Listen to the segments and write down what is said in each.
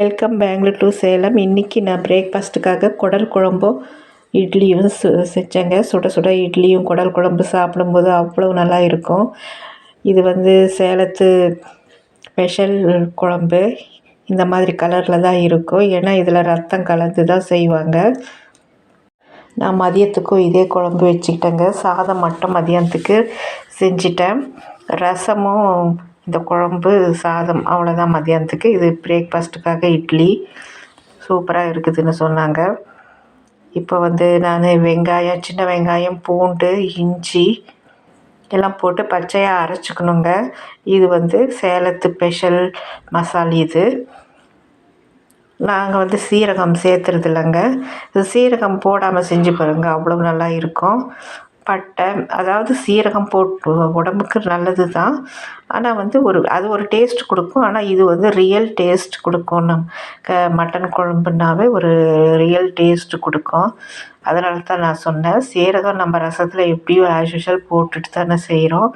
Welcome Bangalore to Salem இன்றைக்கி நான் பிரேக்ஃபாஸ்ட்டுக்காக குடல் குழம்பும் இட்லியும் சு செஞ்சேங்க. சுட சுட இட்லியும் குடல் குழம்பு சாப்பிடும்போது அவ்வளோ நல்லா இருக்கும். இது வந்து சேலத்து ஸ்பெஷல் குழம்பு. இந்த மாதிரி கலரில் தான் இருக்கும். ஏன்னா இதில் ரத்தம் கலந்து தான் செய்வாங்க. நான் மதியத்துக்கும் இதே குழம்பு வச்சுக்கிட்டேங்க. சாதம் மட்டும் மதியானத்துக்கு செஞ்சிட்டேன். ரசமும் இந்த குழம்பு சாதம் அவ்வளோதான் மதியானத்துக்கு இது பிரேக்ஃபாஸ்ட்டுக்காக இட்லி. சூப்பராக இருக்குதுன்னு சொன்னாங்க. இப்போ வந்து நான் வெங்காயம் சின்ன வெங்காயம் பூண்டு இஞ்சி எல்லாம் போட்டு பச்சையாக அரைச்சிக்கணுங்க. இது வந்து சேலத்து ஸ்பெஷல் மசால் இது. நாங்கள் வந்து சீரகம் சேர்த்துறது இல்லைங்க இது சீரகம் போடாமல் செஞ்சு பாருங்கள் அவ்வளோ நல்லா இருக்கும். பட்டை அதாவது சீரகம் போட்டு உடம்புக்கு நல்லது தான் ஆனால் வந்து ஒரு அது ஒரு டேஸ்ட் கொடுக்கும். ஆனால் இது வந்து ரியல் டேஸ்ட் கொடுக்கும். நம் க மட்டன் குழம்புனாவே ஒரு ரியல் டேஸ்ட் கொடுக்கும். அதனால தான் நான் சொன்னேன். சீரகம் நம்ம ரசத்தில் எப்படியும் ஆஸ் யூஷுவல் போட்டுட்டு தானே செய்கிறோம்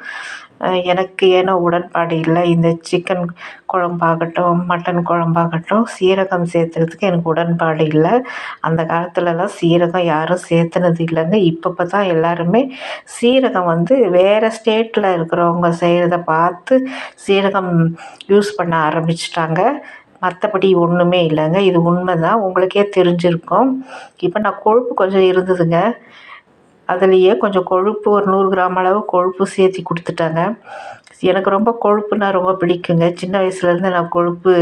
எனக்கு ஏனோ உடன்பாடு இல்லை. இந்த சிக்கன் குழம்பாகட்டும் மட்டன் குழம்பாகட்டும் சீரகம் சேர்த்துறதுக்கு எனக்கு உடன்பாடு இல்லை. அந்த காலத்துலலாம் சீரகம் யாரும் சேர்த்துனது இல்லைங்க. இப்போ தான் எல்லாருமே சீரகம் வந்து வேறு ஸ்டேட்டில் இருக்கிறவங்க செய்கிறத பார்த்து சீரகம் யூஸ் பண்ண ஆரம்பிச்சிட்டாங்க. மற்றபடி ஒன்றுமே இல்லைங்க. இது உண்மை தான் உங்களுக்கே தெரிஞ்சிருக்கும். இப்போ நான் கொழுப்பு கொஞ்சம் இருந்ததுங்க. அதுலேயே கொஞ்சம் கொழுப்பு ஒரு நூறு கிராம் அளவு கொழுப்பு சேர்த்தி கொடுத்துட்டாங்க. எனக்கு ரொம்ப கொழுப்புனா ரொம்ப பிடிக்குங்க. சின்ன வயசுலேருந்து நான் கொழுப்பு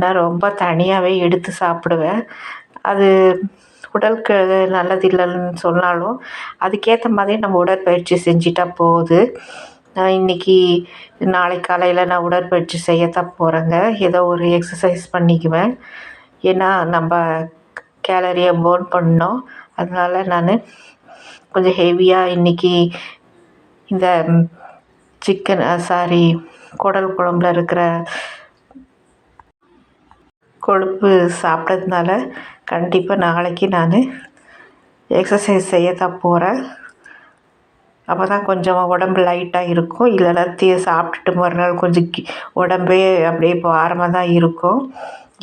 நான் ரொம்ப தனியாகவே எடுத்து சாப்பிடுவேன். அது உடலுக்கு நல்லது இல்லைன்னு சொன்னாலும் அதுக்கேற்ற மாதிரி நம்ம உடற்பயிற்சி செஞ்சிட்டா போகுது. நான் இன்றைக்கி நாளை காலையில் நான் உடற்பயிற்சி செய்யத்தான் போகிறேங்க ஏதோ ஒரு எக்ஸசைஸ் பண்ணிக்குவேன். ஏன்னா நம்ம கேலரியை பர்ன் பண்ணோம் அதனால் நான் கொஞ்சம் ஹெவியாக இன்றைக்கி இந்த சிக்கன் சாரி குடல் குழம்புல இருக்கிற கொழுப்பு சாப்பிட்டதுனால கண்டிப்பாக நாளைக்கு நான் எக்ஸசைஸ் செய்யத்தான் போகிறேன் அப்போ தான் கொஞ்சம் உடம்பு லைட்டாக இருக்கும். இல்லைனா தீ சாப்பிட்டுட்டு மறுநாள் கொஞ்சம் கி உடம்பே அப்படியே பாரமாக தான் இருக்கும்.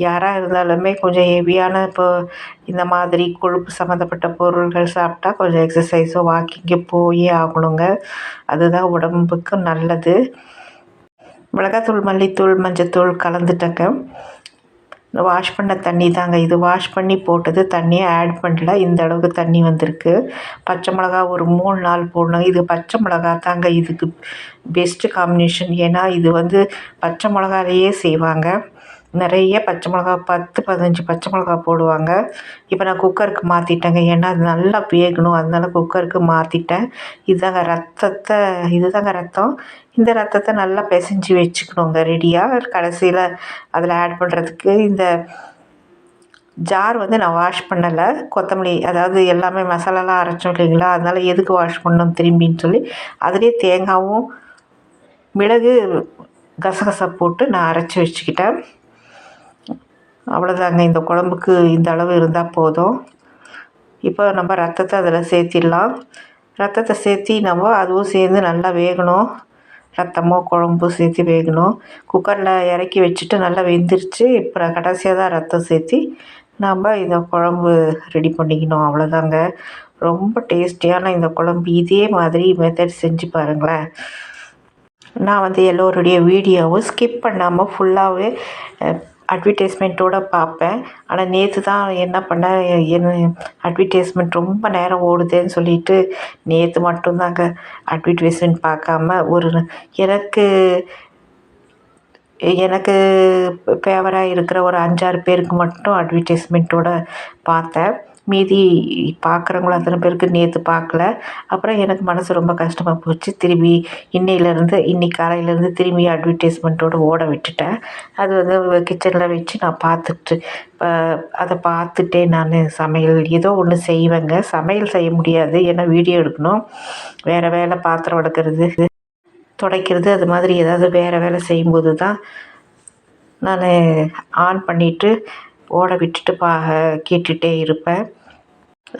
யாராக இருந்தாலுமே கொஞ்சம் ஹெவியான இப்போ இந்த மாதிரி கொழுப்பு சம்மந்தப்பட்ட பொருள்கள் சாப்பிட்டா கொஞ்சம் எக்ஸசைஸோ வாக்கிங்கு போயே ஆகணுங்க. அதுதான் உடம்புக்கு நல்லது. மிளகாத்தூள் மல்லித்தூள் மஞ்சத்தூள் கலந்துட்டங்க. வாஷ் பண்ண தண்ணி தாங்க. இது வாஷ் பண்ணி போட்டது தண்ணியை ஆட் பண்ணல. இந்த அளவுக்கு தண்ணி வந்திருக்கு. பச்சை மிளகா ஒரு மூணு நாள் போடணும். இது பச்சை மிளகா தாங்க. இதுக்கு பெஸ்ட்டு காம்பினேஷன் ஏன்னா இது வந்து பச்சை மிளகாலேயே செய்வாங்க. நிறைய பச்சை மிளகா பத்து பதினஞ்சு பச்சை மிளகா போடுவாங்க. இப்போ நான் குக்கருக்கு மாற்றிட்டேங்க ஏன்னா அது நல்லா வேகணும். அதனால குக்கருக்கு மாற்றிட்டேன் இதுதாங்க ரத்தத்தை இதுதாங்க ரத்தம். இந்த ரத்தத்தை நல்லா பிசைஞ்சு வச்சுக்கணுங்க. ரெடியாக கடைசியில் அதில் ஆட் பண்ணுறதுக்கு இந்த ஜார் வந்து நான் வாஷ் பண்ணலை. கொத்தமல்லி அதாவது எல்லாமே மசாலாலாம் அரைச்சோம் இல்லைங்களா? அதனால் எதுக்கு வாஷ் பண்ணணும் திரும்பின்னு சொல்லி அதுலேயே தேங்காயும் மிளகு கசகசா போட்டு நான் அரைச்சி வச்சுக்கிட்டேன். அவ்வளோதாங்க இந்த குழம்புக்கு இந்த அளவு இருந்தால் போதும். இப்போ நம்ம ரத்தத்தை அதில் சேர்த்திடலாம். ரத்தத்தை சேர்த்தி நம்ம அதுவும் சேர்ந்து நல்லா வேகணும். ரத்தமோ குழம்பு சேர்த்து வேகணும். குக்கரில் இறக்கி வச்சுட்டு நல்லா வெந்துருச்சு. இப்போ கடைசியாக தான் ரத்தம் சேர்த்தி நம்ம இந்த குழம்பு ரெடி பண்ணிக்கணும். அவ்வளோதாங்க ரொம்ப டேஸ்டியான இந்த குழம்பு. இதே மாதிரி மெத்தட் செஞ்சு பாருங்களேன். நான் வந்து எல்லோருடைய வீடியோவும் ஸ்கிப் பண்ணாமல் ஃபுல்லாகவே அட்வர்டைஸ்மெண்ட்டோடு பார்ப்பேன். ஆனால் நேற்று தான் என்ன பண்ணேன் என்ன அட்வர்டைஸ்மெண்ட் ரொம்ப நேரம் ஓடுதேன்னு சொல்லிட்டு நேற்று மட்டும்தாங்க அட்வர்டைஸ்மெண்ட் பார்க்காம ஒரு எனக்கு எனக்கு ஃபேவராக இருக்கிற ஒரு அஞ்சாறு பேருக்கு மட்டும் அட்வர்டைஸ்மெண்ட்டோட பார்த்தேன். மீதி பார்க்குறவங்களும் அத்தனை பேருக்கு நேற்று பார்க்கல அப்புறம் எனக்கு மனது ரொம்ப கஷ்டமாக போச்சு. திரும்பி இன்னையிலேருந்து இன்னைக்கு காலையிலேருந்து திரும்பி அட்வர்டைஸ்மெண்ட்டோடு ஓட விட்டுட்டேன். அது வந்து கிச்சனில் வச்சு நான் பார்த்துட்டு அதை பார்த்துட்டே நான் சமையல் ஏதோ ஒன்று செய்வேங்க. சமையல் செய்ய முடியாது. ஏன்னா வீடியோ எடுக்கணும். வேறு வேலை பாத்திரம் வளர்க்குறது துடைக்கிறது அது மாதிரி ஏதாவது வேறு வேலை செய்யும்போது தான் நான் ஆன் பண்ணிவிட்டு ஓட விட்டுட்டு பா கேட்டுகிட்டே இருப்பேன்.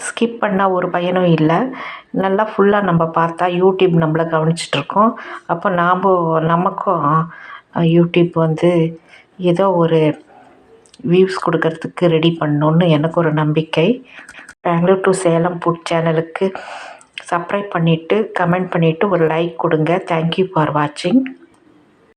ஸ்கிப் பண்ணால் ஒரு பயனும் இல்லை. நல்லா ஃபுல்லாக நம்ம பார்த்தா யூடியூப் நம்மளை கவனிச்சிட்ருக்கோம். அப்போ நாம் நமக்கும் யூடியூப் வந்து ஏதோ ஒரு வியூஸ் கொடுக்கறதுக்கு ரெடி பண்ணணுன்னு எனக்கு ஒரு நம்பிக்கை. பெங்களூர் டு சேலம் ஃபுட் சேனலுக்கு சப்ஸ்கிரைப் பண்ணிவிட்டு கமெண்ட் பண்ணிவிட்டு ஒரு லைக் கொடுங்க. தேங்க்யூ ஃபார் வாட்சிங்